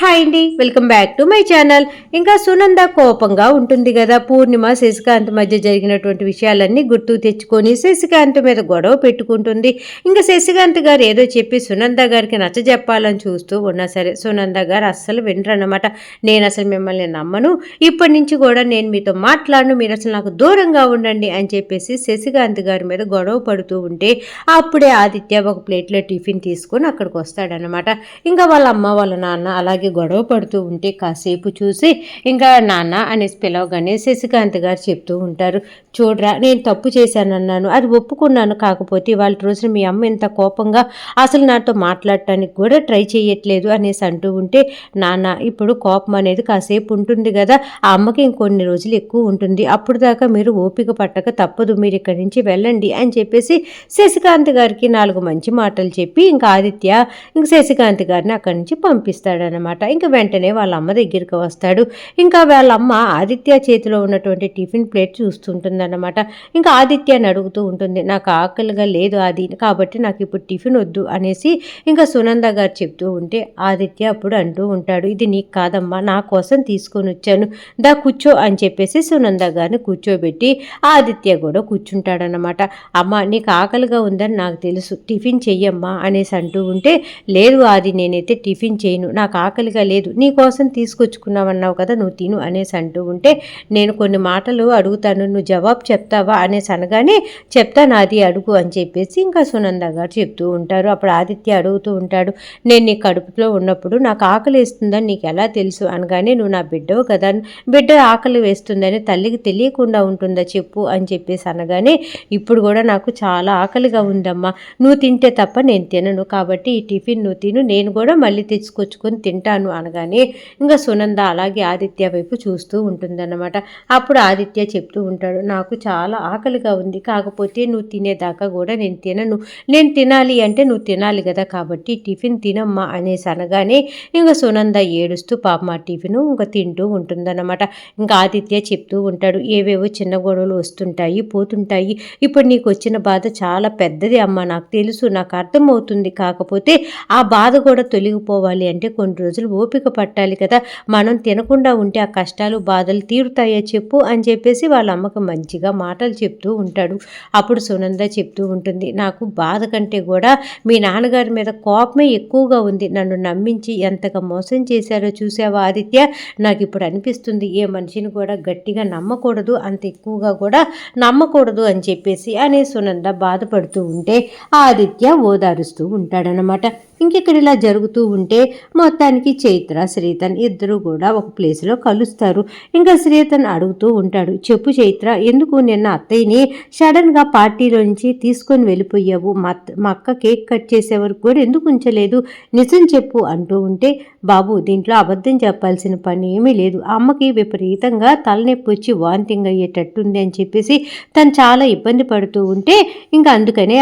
Hi అండి welcome back to my channel. ఇంకా సునంద కోపంగా ఉంటుంది కదా పూర్ణిమ శశికాంత్ మధ్య జరిగినటువంటి విషయాలన్నీ గుర్తు తెచ్చుకొని శశికాంత్ మీద గొడవ పెట్టుకుంటుంది. ఇంకా శశికాంత్ గారు ఏదో చెప్పి సునంద గారికి నచ్చజెప్పాలని చూస్తూ ఉన్నా సరే సునంద గారు అస్సలు వినరన్నమాట. నేను అసలు మిమ్మల్ని నమ్మను. ఇప్పటి నుంచి కూడా నేను మీతో మాట్లాడను మీరు అసలు నాకు దూరంగా ఉండండి అని చెప్పేసి శశికాంత్ గారి మీద గొడవ పడుతూ ఉంటే అప్పుడే ఆదిత్య ఒక ప్లేట్లో టిఫిన్ తీసుకొని అక్కడికి వస్తాడనమాట ఇంకా వాళ్ళ అమ్మ వాళ్ళ నాన్న అలాగే గొడవ పడుతూ ఉంటే కాసేపు చూసి ఇంకా నాన్న అనేసి పిలవగానే శశికాంత్ గారు చెప్తూ ఉంటారు చూడరా నేను తప్పు చేశానన్నాను అది ఒప్పుకున్నాను కాకపోతే వాళ్ళ రోజున మీ అమ్మ ఇంత కోపంగా అసలు నాతో మాట్లాడటానికి కూడా ట్రై చేయట్లేదు అనేసి అంటూ ఉంటే నాన్న ఇప్పుడు కోపం అనేది కాసేపు ఉంటుంది కదా ఆ అమ్మకి ఇంకొన్ని రోజులు ఎక్కువ ఉంటుంది అప్పుడు దాకా మీరు ఓపిక పట్టక తప్పదు మీరు ఇక్కడి నుంచి వెళ్ళండి అని చెప్పేసి శశికాంత్ గారికి నాలుగు మంచి మాటలు చెప్పి ఇంకా ఆదిత్య ఇంక శశికాంత్ గారిని అక్కడి నుంచి పంపిస్తాడనమాట ఇంకా వెంటనే వాళ్ళ అమ్మ దగ్గరికి వస్తాడు. ఇంకా వాళ్ళ అమ్మ ఆదిత్య చేతిలో ఉన్నటువంటి టిఫిన్ ప్లేట్ చూస్తుంటుందన్నమాట. ఇంకా ఆదిత్యని అడుగుతూ ఉంటుంది నాకు ఆకలిగా లేదు అది కాబట్టి నాకు ఇప్పుడు టిఫిన్ వద్దు అనేసి ఇంకా సునంద గారు చెప్తూ ఉంటే ఆదిత్య అప్పుడు అంటూ ఉంటాడు ఇది నీకు కాదమ్మా నా కోసం తీసుకొని వచ్చాను. దా కూర్చో అని చెప్పేసి సునంద గారిని కూర్చోబెట్టి ఆదిత్య కూడా కూర్చుంటాడనమాట అమ్మ నీకు ఆకలిగా ఉందని నాకు తెలుసు టిఫిన్ చెయ్యమ్మా అనేసి అంటూ ఉంటే లేదు అది నేనైతే టిఫిన్ చేయను నాకు ఆకలి ఆకలిగా లేదు. నీ కోసం తీసుకొచ్చుకున్నావన్నావు కదా నువ్వు తిను అనేసి అంటూ ఉంటే నేను కొన్ని మాటలు అడుగుతాను నువ్వు జవాబు చెప్తావా అనేసి అనగానే చెప్తాను అది అడుగు అని చెప్పేసి ఇంకా సునంద గారు చెప్తూ ఉంటారు. అప్పుడు ఆదిత్య అడుగుతూ ఉంటాడు నేను నీ కడుపులో ఉన్నప్పుడు నాకు ఆకలి వేస్తుందని నీకు ఎలా తెలుసు అనగానే నువ్వు నా బిడ్డవు కదా బిడ్డ ఆకలి వేస్తుందని తల్లికి తెలియకుండా ఉంటుందా చెప్పు అని చెప్పేసి అనగానే ఇప్పుడు కూడా నాకు చాలా ఆకలిగా ఉందమ్మా నువ్వు తింటే తప్ప నేను తినను కాబట్టి ఈ టిఫిన్ నువ్వు తిను నేను కూడా మళ్ళీ తెచ్చుకొచ్చుకొని తింటాను అనగానే ఇంకా సునంద అలాగే ఆదిత్య వైపు చూస్తూ ఉంటుందన్నమాట. అప్పుడు ఆదిత్య చెప్తూ ఉంటాడు నాకు చాలా ఆకలిగా ఉంది కాకపోతే నువ్వు తినేదాకా కూడా నేను తినను. నేను తినాలి అంటే నువ్వు తినాలి కదా కాబట్టి టిఫిన్ తినమ్మా అనేసి అనగానే ఇంకా సునంద ఏడుస్తూ పాప మా టిఫిన్ ఇంకా తింటూ ఉంటుందన్నమాట. ఇంకా ఆదిత్య చెప్తూ ఉంటాడు ఏవేవో చిన్న గొడవలు వస్తుంటాయి పోతుంటాయి. ఇప్పుడు నీకు వచ్చిన బాధ చాలా పెద్దది అమ్మ. నాకు తెలుసు నాకు అర్థమవుతుంది. కాకపోతే ఆ బాధ కూడా తొలగిపోవాలి అంటే కొన్ని రోజులు ఓపిక పట్టాలి కదా. మనం తినకుండా ఉంటే ఆ కష్టాలు బాధలు తీరుతాయో చెప్పు అని చెప్పేసి వాళ్ళ అమ్మకు మంచిగా మాటలు చెప్తూ ఉంటాడు. అప్పుడు సునంద చెప్తూ ఉంటుంది నాకు బాధ కంటే కూడా మీ నాన్నగారి మీద కోపమే ఎక్కువగా ఉంది. నన్ను నమ్మించి ఎంతగా మోసం చేశారో చూసావా ఆదిత్య? నాకు ఇప్పుడు అనిపిస్తుంది ఏ మనిషిని కూడా గట్టిగా నమ్మకూడదు అంత ఎక్కువగా కూడా నమ్మకూడదు అని చెప్పేసి అనే సునంద బాధపడుతూ ఉంటే ఆదిత్య ఓదారుస్తూ ఉంటాడనమాట ఇంకెక్కడ ఇలా జరుగుతూ ఉంటే మొత్తానికి చైత్ర శ్రీతన్ ఇద్దరు కూడా ఒక ప్లేస్లో కలుస్తారు. ఇంకా శ్రీతన్ అడుగుతూ ఉంటాడు చెప్పు చైత్ర ఎందుకు నిన్న అత్తయ్యని సడన్గా పార్టీలో నుంచి తీసుకొని వెళ్ళిపోయావు? మా మా అక్క కేక్ కట్ చేసే వరకు కూడా ఎందుకు ఉంచలేదు? నిజం చెప్పు అంటూ ఉంటే బాబు దీంట్లో అబద్ధం చెప్పాల్సిన పని ఏమీ లేదు. అమ్మకి విపరీతంగా తలనొప్పి వచ్చి వాంతింగ్ అయ్యేటట్టుంది అని చెప్పేసి తను చాలా ఇబ్బంది పడుతూ ఉంటే ఇంకా అందుకనే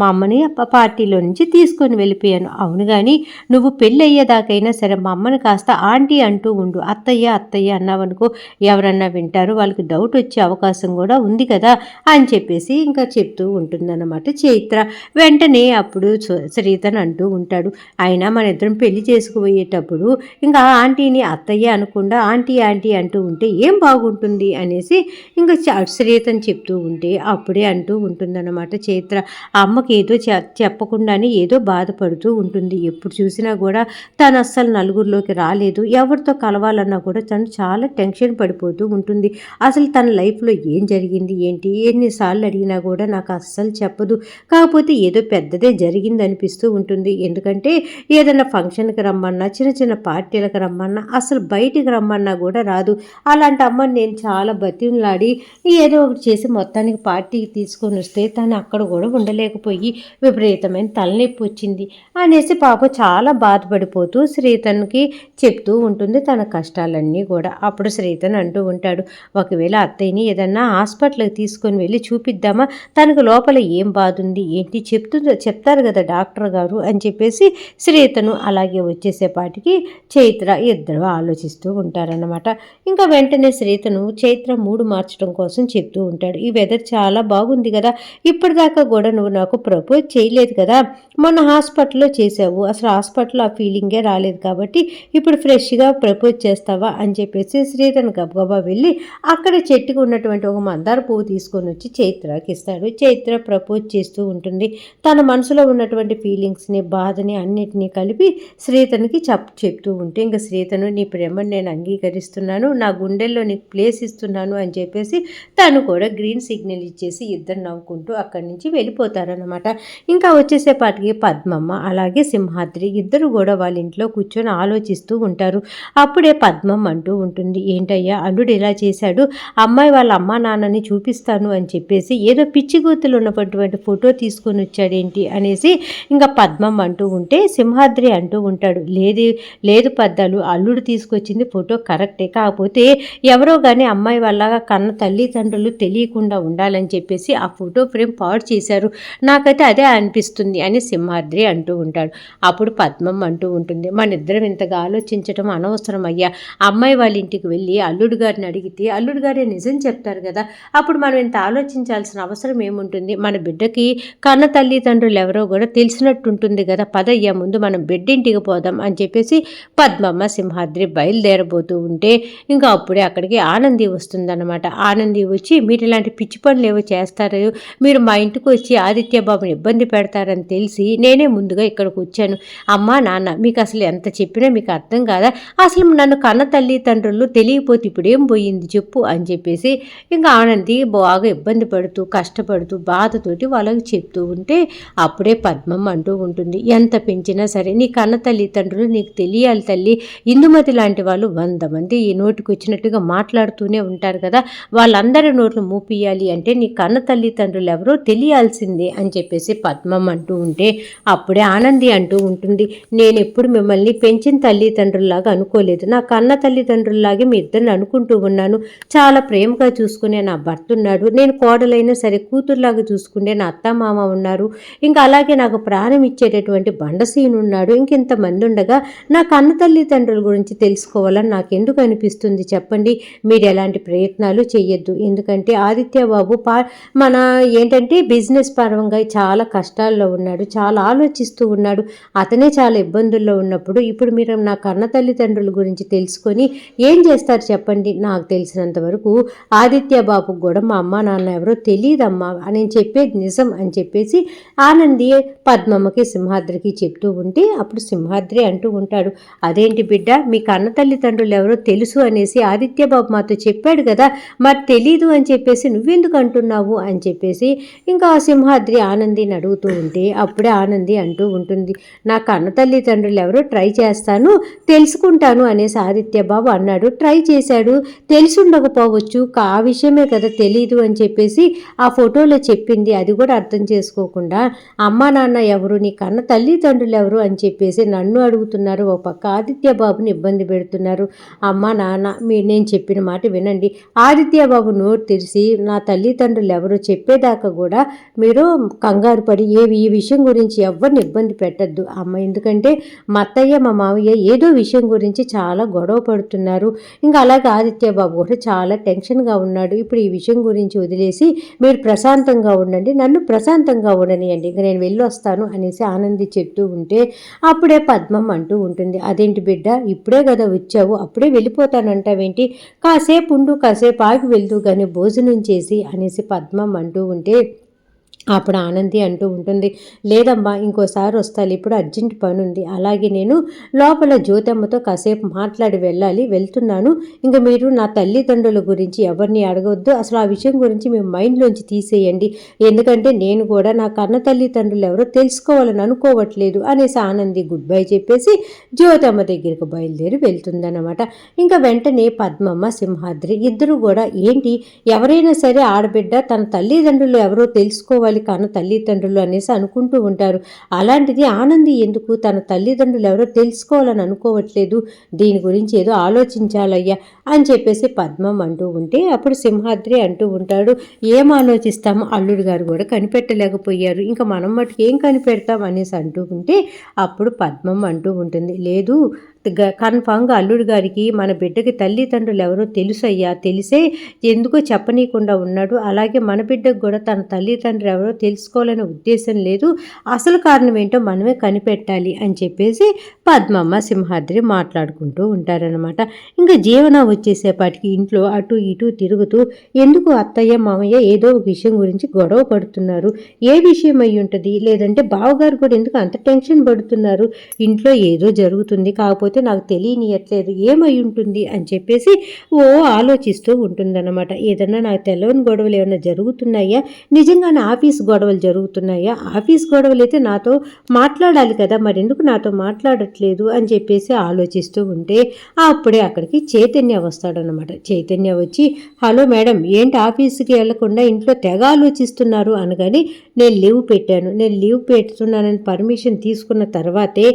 మా అమ్మని పార్టీలో నుంచి తీసుకొని వెళ్ళిపోయాను. అవును కానీ నువ్వు పెళ్ళి అయ్యేదాకైనా సరే మా అమ్మని కాస్త ఆంటీ అంటూ ఉండు. అత్తయ్య అత్తయ్య అన్నావనుకో ఎవరన్నా వింటారు వాళ్ళకి డౌట్ వచ్చే అవకాశం కూడా ఉంది కదా అని చెప్పేసి ఇంకా చెప్తూ ఉంటుందన్నమాట చైత్ర. వెంటనే అప్పుడు శ్రీతన్ అంటూ ఉంటాడు. అయినా మన ఇద్దరం పెళ్ళి చేసుకుపోయేటప్పుడు ఇంకా ఆంటీని అత్తయ్య అనకుండా ఆంటీ ఆంటీ అంటూ ఉంటే ఏం బాగుంటుంది అనేసి ఇంకా శ్రీతని చెప్తూ ఉంటే అప్పుడే అంటూ ఉంటుందన్నమాట. చైత్ర అమ్మకి ఏదో చెప్పకుండానే ఏదో బాధపడుతూ ఉంటుంది. ఎప్పుడు చూసినా కూడా తను అస్సలు నలుగురిలోకి రాలేదు. ఎవరితో కలవాలన్నా కూడా తను చాలా టెన్షన్ పడిపోతూ ఉంటుంది. అసలు తన లైఫ్లో ఏం జరిగింది? ఏంటి? ఎన్నిసార్లు అడిగినా కూడా నాకు అస్సలు చెప్పదు. కాకపోతే ఏదో పెద్దదే జరిగింది అనిపిస్తూ ఉంటుంది. ఎందుకంటే ఏదైనా ఫంక్షన్కి రమ్మన్నా చిన్న చిన్న చిన్న పార్టీలకు రమ్మన్నా అసలు బయటికి రమ్మన్నా కూడా రాదు. అలాంటి అమ్మని నేను చాలా బతిలాడి ఏదో ఒకటి చేసి మొత్తానికి పార్టీకి తీసుకొని వస్తే తను అక్కడ కూడా ఉండలేకపోయి విపరీతమైన తలనొప్పి వచ్చింది అనేసి పాప చాలా బాధపడిపోతూ శ్రీతన్కి చెప్తూ ఉంటుంది తన కష్టాలన్నీ కూడా. అప్పుడు శ్రీతన్ అంటూ ఉంటాడు ఒకవేళ అత్తయ్యని ఏదన్నా హాస్పిటల్కి తీసుకొని వెళ్ళి చూపిద్దామా? తనకు లోపల ఏం బాధ ఉంది ఏంటి? చెప్తూ చెప్తారు కదా డాక్టర్ గారు అని చెప్పేసి శ్రీతను అలాగే వచ్చేసేపాటికి చైత్ర ఇద్దరు ఆలోచిస్తూ ఉంటారన్నమాట. ఇంకా వెంటనే శ్రీతను చైత్ర మూడు మార్చడం కోసం చెప్తూ ఉంటాడు. ఈ వెదర్ చాలా బాగుంది కదా. ఇప్పటిదాకా కూడా నువ్వు నాకు ప్రపోజ్ చేయలేదు కదా. మొన్న హాస్పిటల్లో చేసావు అసలు హాస్పిటల్ ఆ ఫీలింగే రాలేదు కాబట్టి ఇప్పుడు ఫ్రెష్గా ప్రపోజ్ చేస్తావా? అని చెప్పేసి శ్రీతను గబగబా వెళ్ళి అక్కడ చెట్టుకు ఉన్నటువంటి ఒక మందార పువ్వు తీసుకొని వచ్చి చైత్రకి ఇస్తాడు. చైత్ర ప్రపోజ్ చేస్తూ ఉంటుంది. తన మనసులో ఉన్నటువంటి ఫీలింగ్స్ని బాధని అన్నిటినీ కలిపి శ్రీతనికి చెప్ప చెప్తూ ఉంటే ఇంకా శ్రీతను నీ ప్రేమను నేను అంగీకరిస్తున్నాను నా గుండెల్లో నీకు ప్లేస్ ఇస్తున్నాను అని చెప్పేసి తను కూడా గ్రీన్ సిగ్నల్ ఇచ్చేసి ఇద్దరు నవ్వుకుంటూ అక్కడి నుంచి వెళ్ళిపోతారనమాట ఇంకా వచ్చేసేపాటికి పద్మమ్మ అలాగే సింహాద్రి ఇద్దరు కూడా వాళ్ళ ఇంట్లో కూర్చొని ఆలోచిస్తూ ఉంటారు. అప్పుడే పద్మం అంటూ ఉంటుంది ఏంటయ్యా అల్లుడు ఇలా చేశాడు అమ్మాయి వాళ్ళ అమ్మా నాన్నని చూపిస్తాను అని చెప్పేసి ఏదో పిచ్చి గుర్తులు ఉన్నటువంటి ఫోటో తీసుకొని వచ్చాడేంటి అనేసి ఇంకా పద్మం అంటూ ఉంటే సింహాద్రి అంటూ ఉంటాడు. లేదు లేదు పద్దాలు అల్లుడు తీసుకొచ్చింది ఫోటో కరెక్టే. కాకపోతే ఎవరో కానీ అమ్మాయి వాళ్ళ కన్న తల్లిదండ్రులు తెలియకుండా ఉండాలని చెప్పేసి ఆ ఫోటో ఫ్రేమ్ పాడు చేశారు. నాకైతే అదే అనిపిస్తుంది అని సింహాద్రి అంటూ ఉంటాడు. అప్పుడు పద్మం అంటూ ఉంటుంది మన ఇద్దరం ఇంతగా ఆలోచించడం అనవసరం అయ్యా. అమ్మాయి వాళ్ళ ఇంటికి వెళ్ళి అల్లుడు గారిని అడిగితే అల్లుడు గారే నిజం చెప్తారు కదా అప్పుడు మనం ఇంత ఆలోచించాల్సిన అవసరం ఏముంటుంది? మన బిడ్డకి కన్న తల్లిదండ్రులు ఎవరో కూడా తెలిసినట్టు ఉంటుంది కదా పదయ్యా ముందు మనం బిడ్డింటికి పోదాం అని చెప్పేసి పద్మమ్మ సింహాద్రి బయలుదేరబోతూ ఉంటే ఇంకా అప్పుడే అక్కడికి ఆనంది వస్తుందన్నమాట. ఆనంది వచ్చి మీరు ఇలాంటి పిచ్చి పనులు ఏవో చేస్తారు? మీరు మా ఇంటికి వచ్చి ఆదిత్య బాబుని ఇబ్బంది పెడతారని తెలిసి నేనే ముందుగా ఇక్కడికి వచ్చాను. అమ్మా నాన్న మీకు అసలు ఎంత చెప్పినా మీకు అర్థం కాదా? అసలు నన్ను కన్న తల్లిదండ్రులు తెలియపోతే ఇప్పుడు ఏం పోయింది చెప్పు అని చెప్పేసి ఇంకా ఆనంది బాగా ఇబ్బంది పడుతూ కష్టపడుతూ బాధతోటి వాళ్ళకి చెప్తూ ఉంటే అప్పుడే పద్మం అంటూ ఉంటుంది ఎంత పెంచినా సరే నీ కన్న తల్లిదండ్రులు నీకు తెలియాలి తల్లి. ఇందుమతి లాంటి వాళ్ళు వంద మంది ఈ నోటికి వచ్చినట్టుగా మాట్లాడుతూనే ఉంటారు కదా. వాళ్ళందరి నోట్లు మూపియాలి అంటే నీ కన్న తల్లిదండ్రులు ఎవరో తెలియాల్సిందే అని చెప్పేసి పద్మం అంటూ ఉంటే అప్పుడే ఆనంది అంటూ ఉంటుంది. నేను ఎప్పుడు మిమ్మల్ని పెంచిన తల్లిదండ్రుల్లాగా అనుకోలేదు. నా కన్న తల్లిదండ్రుల్లాగే మీ ఇద్దరిని అనుకుంటూ ఉన్నాను. చాలా ప్రేమగా చూసుకునే నా భర్త ఉన్నాడు. నేను కోడలైనా సరే కూతురులాగా చూసుకునే నా అత్త మామ ఉన్నారు. ఇంకా అలాగే నాకు ప్రాణం ఇచ్చేటటువంటి బండసీను ఉన్నాడు ఇంకెంతమంది ఉండగా నా కన్న తల్లిదండ్రుల గురించి తెలుసుకోవాలని నాకు ఎందుకు అనిపిస్తుంది చెప్పండి? మీరు ఎలాంటి ప్రయత్నాలు చేయొద్దు ఎందుకంటే ఆదిత్య బాబు పా మన ఏంటంటే బిజినెస్ పరంగా చాలా కష్టాల్లో ఉన్నాడు చాలా ఆలోచిస్తూ ఉన్నాడు. అతనే చాలా ఇబ్బందుల్లో ఉన్నప్పుడు ఇప్పుడు మీరు నా కన్న తల్లిదండ్రుల గురించి తెలుసుకొని ఏం చేస్తారు చెప్పండి? నాకు తెలిసినంత వరకు ఆదిత్య బాబుకు కూడా మా అమ్మ నాన్న ఎవరో తెలియదమ్మా నేను చెప్పేది నిజం అని చెప్పేసి ఆనంది పద్మమ్మకి సింహాద్రికి చెప్తూ ఉంటే అప్పుడు సింహాద్రి అంటూ ఉంటాడు. అదేంటి బిడ్డ మీ కన్న తల్లిదండ్రులు ఎవరో తెలుసు అనేసి ఆదిత్యబాబు మాతో చెప్పాడు కదా. మరి తెలీదు అని చెప్పేసి నువ్వెందుకు అంటున్నావు? అని చెప్పేసి ఇంకా ఆ సింహాద్రి ఆనందిని అడుగుతూ ఉంటే అప్పుడే ఆనంది అంటూ ఉంటుంది నా కన్న తల్లిదండ్రులు ఎవరో ట్రై చేస్తాను తెలుసుకుంటాను అనేసి ఆదిత్యబాబు అన్నాడు. ట్రై చేశాడు తెలిసి ఉండకపోవచ్చు ఆ విషయమే కదా తెలీదు అని చెప్పేసి ఆ ఫోటోలో చెప్పింది. అది కూడా అర్థం చేసుకోకుండా అమ్మ నాన్న ఎవరు నీ కన్న తల్లిదండ్రులు ఎవరు అని చెప్పేసి నన్ను అడుగుతున్నారు. ఒక పక్క ఆదిత్య బాబుని ఇబ్బంది పెడుతున్నారు. అమ్మ నాన్న మీరు నేను చెప్పిన మాట వినండి. ఆదిత్య బాబు నోరు తెరిచి నా తల్లిదండ్రులు ఎవరు చెప్పేదాకా కూడా మీరు కంగారు పడి ఏ ఈ విషయం గురించి ఎవరిని ఇబ్బంది పెట్టద్దు. అమ్మ ఎందుకంటే మా అత్తయ్య మా మావయ్య ఏదో విషయం గురించి చాలా గొడవ పడుతున్నారు. ఇంకా అలాగే ఆదిత్య బాబు కూడా చాలా టెన్షన్గా ఉన్నాడు. ఇప్పుడు ఈ విషయం గురించి వదిలేసి మీరు ప్రశాంతంగా ఉండండి. నన్ను ప్రశాంతంగా ఉండనియండి. ఇంకా నేను వెళ్ళి వస్తాను అనేసి ఆనంది చెప్తూ ఉంటే అప్పుడే పద్మం అంటూ ఉంటుంది. అదేంటి బిడ్డ ఇప్పుడే కదా వచ్చావు అప్పుడే వెళ్ళిపోతానంటావేంటి? కాసేపు ఉండు కాసేపు ఆగి వెళ్తూ కానీ భోజనం చేసి అనేసి పద్మం అంటూ ఉంటే అప్పుడు ఆనంది అంటూ ఉంటుంది లేదమ్మా ఇంకోసారి వస్తాను ఇప్పుడు అర్జెంట్ పని ఉంది అలాగే నేను లోపల జ్యోతమ్మతో కాసేపు మాట్లాడి వెళ్ళాలి వెళ్తున్నాను. ఇంకా మీరు నా తల్లిదండ్రుల గురించి ఎవరిని అడగవద్దు అసలు ఆ విషయం గురించి మీ మైండ్లోంచి తీసేయండి. ఎందుకంటే నేను కూడా నా కన్న తల్లిదండ్రులు ఎవరో తెలుసుకోవాలని అనుకోవట్లేదు అనేసి ఆనంది గుడ్ బై చెప్పేసి జ్యోతమ్మ దగ్గరికి బయలుదేరి వెళ్తుందన్నమాట. ఇంకా వెంటనే పద్మమ్మ సింహాద్రి ఇద్దరు కూడా ఏంటి? ఎవరైనా సరే ఆడబిడ్డ తన తల్లిదండ్రులు ఎవరో తెలుసుకోవాలి ఉండాలి కన్న తల్లిదండ్రులు అనేసి అనుకుంటూ ఉంటారు. అలాంటిది ఆనంది ఎందుకు? తన తల్లిదండ్రులు ఎవరో తెలుసుకోవాలని అనుకోవట్లేదు. దీని గురించి ఏదో ఆలోచించాలయ్యా అని చెప్పేసి పద్మం అంటూ ఉంటే అప్పుడు సింహాద్రి అంటూ ఉంటాడు. ఏం ఆలోచిస్తాము? అల్లుడు గారు కూడా కనిపెట్టలేకపోయారు. ఇంకా మనం మటుకు ఏం కనిపెడతాం? అనేసి అంటూ ఉంటే అప్పుడు పద్మం అంటూ ఉంటుంది. లేదు కన్ఫామ్గా అల్లుడు గారికి మన బిడ్డకి తల్లిదండ్రులు ఎవరో తెలుసయ్యా? తెలిసే ఎందుకో చెప్పనీయకుండా ఉన్నాడు. అలాగే మన బిడ్డకు కూడా తన తల్లిదండ్రులు ఎవరో తెలుసుకోవాలనే ఉద్దేశం లేదు. అసలు కారణం ఏంటో మనమే కనిపెట్టాలి అని చెప్పేసి పద్మమ్మ సింహాద్రి మాట్లాడుకుంటూ ఉంటారనమాట ఇంకా జీవన వచ్చేసేపాటికి ఇంట్లో అటు ఇటు తిరుగుతూ ఎందుకు అత్తయ్య మామయ్య ఏదో ఒక విషయం గురించి గొడవ పడుతున్నారు? ఏ విషయం అయి ఉంటుంది? లేదంటే బావగారు కూడా ఎందుకు అంత టెన్షన్ పడుతున్నారు? ఇంట్లో ఏదో జరుగుతుంది. కాకపోతే నాకు తెలియనియట్లేదు ఏమై ఉంటుంది అని చెప్పేసి ఓ ఆలోచిస్తూ ఉంటుందన్నమాట. ఏదన్నా నాకు తెలవని గొడవలు ఏమైనా జరుగుతున్నాయా? నిజంగానే ఆఫీస్ గొడవలు జరుగుతున్నాయా? ఆఫీస్ గొడవలు అయితే నాతో మాట్లాడాలి కదా మరి ఎందుకు నాతో మాట్లాడట్లేదు అని చెప్పేసి ఆలోచిస్తూ ఉంటే అప్పుడే అక్కడికి చైతన్య వస్తాడనమాట చైతన్య వచ్చి హలో మేడం ఏంటి ఆఫీస్కి వెళ్ళకుండా ఇంట్లో తెగ ఆలోచిస్తున్నారు? అనగాని నేను లీవ్ పెట్టాను. నేను లీవ్ పెడుతున్నానని పర్మిషన్ తీసుకున్న తర్వాతే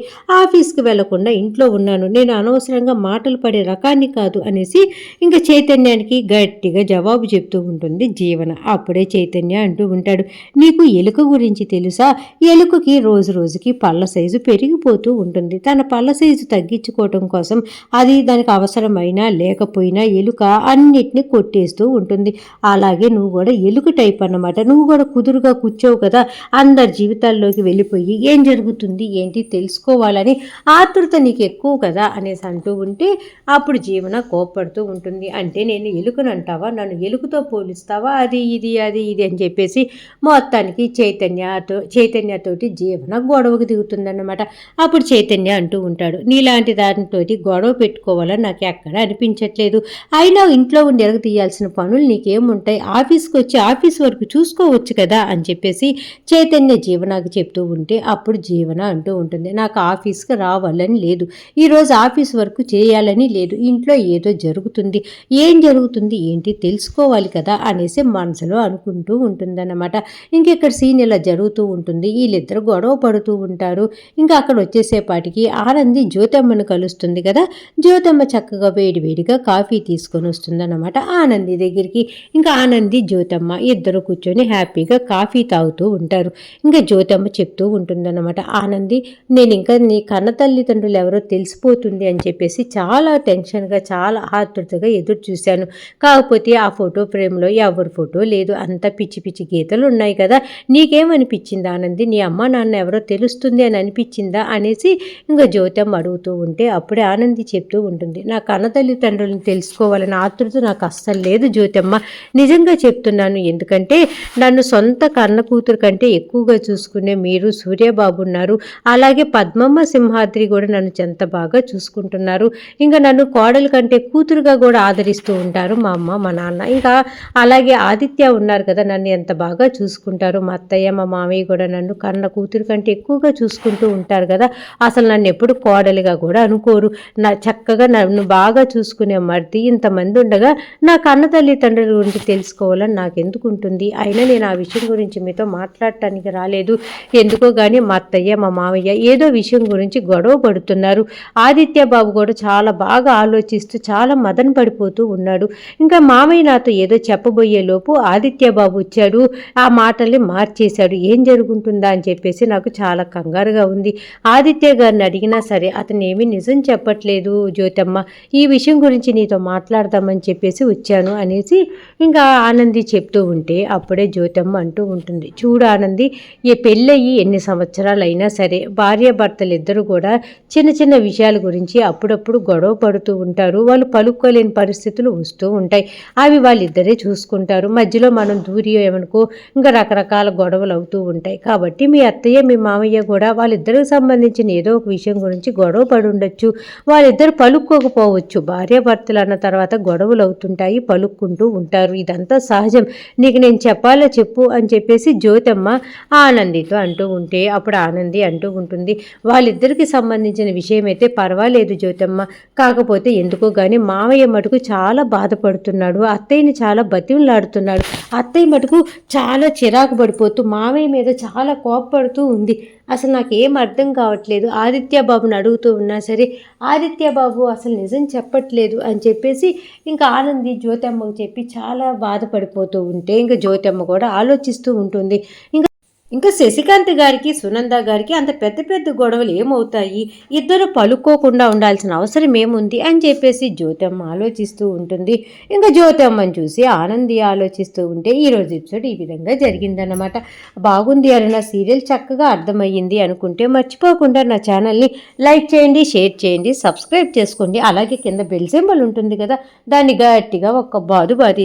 ఆఫీస్కి వెళ్ళకుండా ఇంట్లో ఉన్నాను నేను అనవసరంగా మాటలు పడే రకాన్ని కాదు అనేసి ఇంకా చైతన్యానికి గట్టిగా జవాబు చెప్తూ ఉంటుంది జీవన. అప్పుడే చైతన్య అంటూ ఉంటాడు నీకు ఎలుక గురించి తెలుసా? ఎలుకకి రోజు రోజుకి పళ్ళ సైజు పెరిగిపోతూ ఉంటుంది. తన పళ్ళ సైజు తగ్గించుకోవటం కోసం అది దానికి అవసరమైనా లేకపోయినా ఎలుక అన్నిటిని కొట్టేస్తూ ఉంటుంది. అలాగే నువ్వు కూడా ఎలుక టైప్ అన్నమాట. నువ్వు కూడా కుదురుగా కూర్చోవు కదా. అందరి జీవితాల్లోకి వెళ్ళిపోయి ఏం జరుగుతుంది? ఏంటి? తెలుసుకోవాలని ఆతృత నీకు ఎక్కువ కదా అనేసి అంటూ ఉంటే అప్పుడు జీవన కోప్పడుతూ ఉంటుంది. అంటే నేను ఎలుకను అంటావా నన్ను ఎలుకతో పోలిస్తావా? అది ఇది అది ఇది అని చెప్పేసి మొత్తానికి చైతన్యతో చైతన్యతోటి జీవన గొడవకు దిగుతుందన్నమాట. అప్పుడు చైతన్య అంటూ ఉంటాడు నీలాంటి దానితోటి గొడవ పెట్టుకోవాలని నాకు ఎక్కడ అనిపించట్లేదు. అయినా ఇంట్లో ఉండి ఎరగ తీయాల్సిన పనులు నీకేముంటాయి? ఆఫీస్కి వచ్చి ఆఫీస్ వరకు చూసుకోవచ్చు కదా? అని చెప్పేసి చైతన్య జీవనకు చెప్తూ ఉంటే అప్పుడు జీవన అంటూ ఉంటుంది నాకు ఆఫీస్కి రావాలని లేదు. ఈరోజు ఆఫీస్ వరకు చేయాలని లేదు. ఇంట్లో ఏదో జరుగుతుంది. ఏం జరుగుతుంది? ఏంటి? తెలుసుకోవాలి కదా అనేసి మనసులో అనుకుంటూ ఉంటుందన్నమాట. ఇంకెక్కడ సీన్ ఇలా జరుగుతూ ఉంటుంది. వీళ్ళిద్దరు గొడవ పడుతూ ఉంటారు. ఇంకా అక్కడ వచ్చేసేపాటికి ఆనంది జ్యోతమ్మను కలుస్తుంది కదా. జ్యోతమ్మ చక్కగా వేడి వేడిగా కాఫీ తీసుకొని వస్తుందన్నమాట ఆనంది దగ్గరికి. ఇంకా ఆనంది జ్యోతమ్మ ఇద్దరు కూర్చొని హ్యాపీగా కాఫీ తాగుతూ ఉంటారు. ఇంకా జ్యోతమ్మ చెప్తూ ఉంటుందన్నమాట. ఆనంది నేను ఇంకా నీ కన్న తల్లిదండ్రులు ఎవరో తెలుసు తెలిసిపోతుంది అని చెప్పేసి చాలా టెన్షన్గా చాలా ఆతృతగా ఎదురు చూశాను. కాకపోతే ఆ ఫోటో ఫ్రేమ్లో ఎవరి ఫోటో లేదు. అంత పిచ్చి పిచ్చి గీతలు ఉన్నాయి కదా. నీకేమనిపించింది ఆనంది? నీ అమ్మ నాన్న ఎవరో తెలుస్తుంది అని అనిపించిందా? అనేసి ఇంకా జ్యోతమ్మ అడుగుతూ ఉంటే అప్పుడే ఆనంది చెప్తూ ఉంటుంది. నా కన్న తల్లిదండ్రులను తెలుసుకోవాలని ఆతృత నాకు అస్సలు లేదు జ్యోతమ్మ. నిజంగా చెప్తున్నాను. ఎందుకంటే నన్ను సొంత కన్న కూతురు కంటే ఎక్కువగా చూసుకునే మీరు సూర్యబాబు ఉన్నారు. అలాగే పద్మమ్మ సింహాద్రి కూడా నన్ను చెంత బాగా బాగా చూసుకుంటున్నారు. ఇంకా నన్ను కోడలు కంటే కూతురుగా కూడా ఆదరిస్తూ ఉంటారు మా అమ్మ మా నాన్న. ఇంకా అలాగే ఆదిత్య ఉన్నారు కదా నన్ను ఎంత బాగా చూసుకుంటారు. మా అత్తయ్య మా మామయ్య కూడా నన్ను కన్న కూతురు కంటే ఎక్కువగా చూసుకుంటూ ఉంటారు కదా. అసలు నన్ను ఎప్పుడు కోడలిగా కూడా అనుకోరు. నా చక్కగా నన్ను బాగా చూసుకునే మర్ది ఇంతమంది ఉండగా నా కన్న తల్లిదండ్రుల గురించి తెలుసుకోవాలని నాకు ఎందుకు ఉంటుంది? అయినా నేను ఆ విషయం గురించి మీతో మాట్లాడటానికి రాలేదు. ఎందుకో కానీ మా అత్తయ్య మా మామయ్య ఏదో విషయం గురించి గొడవ పడుతున్నారు. ఆదిత్య బాబు కూడా చాలా బాగా ఆలోచిస్తూ చాలా మదన పడిపోతూ ఉన్నాడు. ఇంకా మామయ్య నాతో ఏదో చెప్పబోయేలోపు ఆదిత్యబాబు ఆదిత్య బాబు వచ్చాడు. ఆ మాటల్ని మార్చేశాడు. ఏం జరుగుతుందా అని చెప్పేసి నాకు చాలా కంగారుగా ఉంది. ఆదిత్య గారిని అడిగినా సరే అతను ఏమీ నిజం చెప్పట్లేదు జ్యోతమ్మ. ఈ విషయం గురించి నీతో మాట్లాడదామని చెప్పేసి వచ్చాను అనేసి ఇంకా ఆనంది చెప్తూ ఉంటే అప్పుడే జ్యోతమ్మ అంటూ ఉంటుంది. చూడు ఆనంది ఈ పెళ్ళయి ఎన్ని సంవత్సరాలు అయినా సరే భార్యాభర్తలు ఇద్దరు కూడా చిన్న చిన్న విషయాలు గురించి అప్పుడప్పుడు గొడవ పడుతూ ఉంటారు. వాళ్ళు పలుకోలేని పరిస్థితులు వస్తూ ఉంటాయి. అవి వాళ్ళిద్దరే చూసుకుంటారు. మధ్యలో మనం దూరి ఏమనుకో ఇంకా రకరకాల గొడవలు అవుతూ ఉంటాయి. కాబట్టి మీ అత్తయ్య మీ మామయ్య కూడా వాళ్ళిద్దరికి సంబంధించిన ఏదో ఒక విషయం గురించి గొడవ పడి ఉండొచ్చు. వాళ్ళిద్దరు పలుక్కోకపోవచ్చు. భార్యాభర్తలు అన్న తర్వాత గొడవలు అవుతుంటాయి. పలుక్కుంటూ ఉంటారు. ఇదంతా సహజం. నీకు నేను చెప్పాలో చెప్పు అని చెప్పేసి జ్యోతమ్మ ఆనందితో అంటూ ఉంటే అప్పుడు ఆనంది అంటూ ఉంటుంది. వాళ్ళిద్దరికి సంబంధించిన విషయం అయితే పర్వాలేదు జ్యోతమ్మ. కాకపోతే ఎందుకో కానీ మామయ్య మటుకు చాలా బాధపడుతున్నాడు. అత్తయ్యని చాలా బతిమలాడుతున్నాడు. అత్తయ్య మటుకు చాలా చిరాకు పడిపోతూ మామయ్య మీద చాలా కోపపడుతూ ఉంది. అసలు నాకు ఏం అర్థం కావట్లేదు. ఆదిత్య బాబుని అడుగుతూ ఉన్నా సరే ఆదిత్య బాబు అసలు నిజం చెప్పట్లేదు అని చెప్పేసి ఇంకా ఆనంది జ్యోతమ్మకు చెప్పి చాలా బాధపడిపోతూ ఉంటే ఇంకా జ్యోతమ్మ కూడా ఆలోచిస్తూ ఉంటుంది. ఇంకా ఇంకా శశికాంత్ గారికి సునంద గారికి అంత పెద్ద పెద్ద గొడవలు ఏమవుతాయి? ఇద్దరు పలుకోకుండా ఉండాల్సిన అవసరం ఏముంది? అని చెప్పేసి జ్యోతమ్మ ఆలోచిస్తూ ఉంటుంది. ఇంకా జ్యోతమ్మని చూసి ఆనంది ఆలోచిస్తూ ఉంటే ఈరోజు ఎపిసోడ్ ఈ విధంగా జరిగిందన్నమాట. బాగుంది అరుణ సీరియల్ చక్కగా అర్థమయ్యింది అనుకుంటే మర్చిపోకుండా నా ఛానల్ని లైక్ చేయండి షేర్ చేయండి సబ్స్క్రైబ్ చేసుకోండి. అలాగే కింద బెల్ సింబల్ ఉంటుంది కదా దాన్ని గట్టిగా ఒక బాదు బాది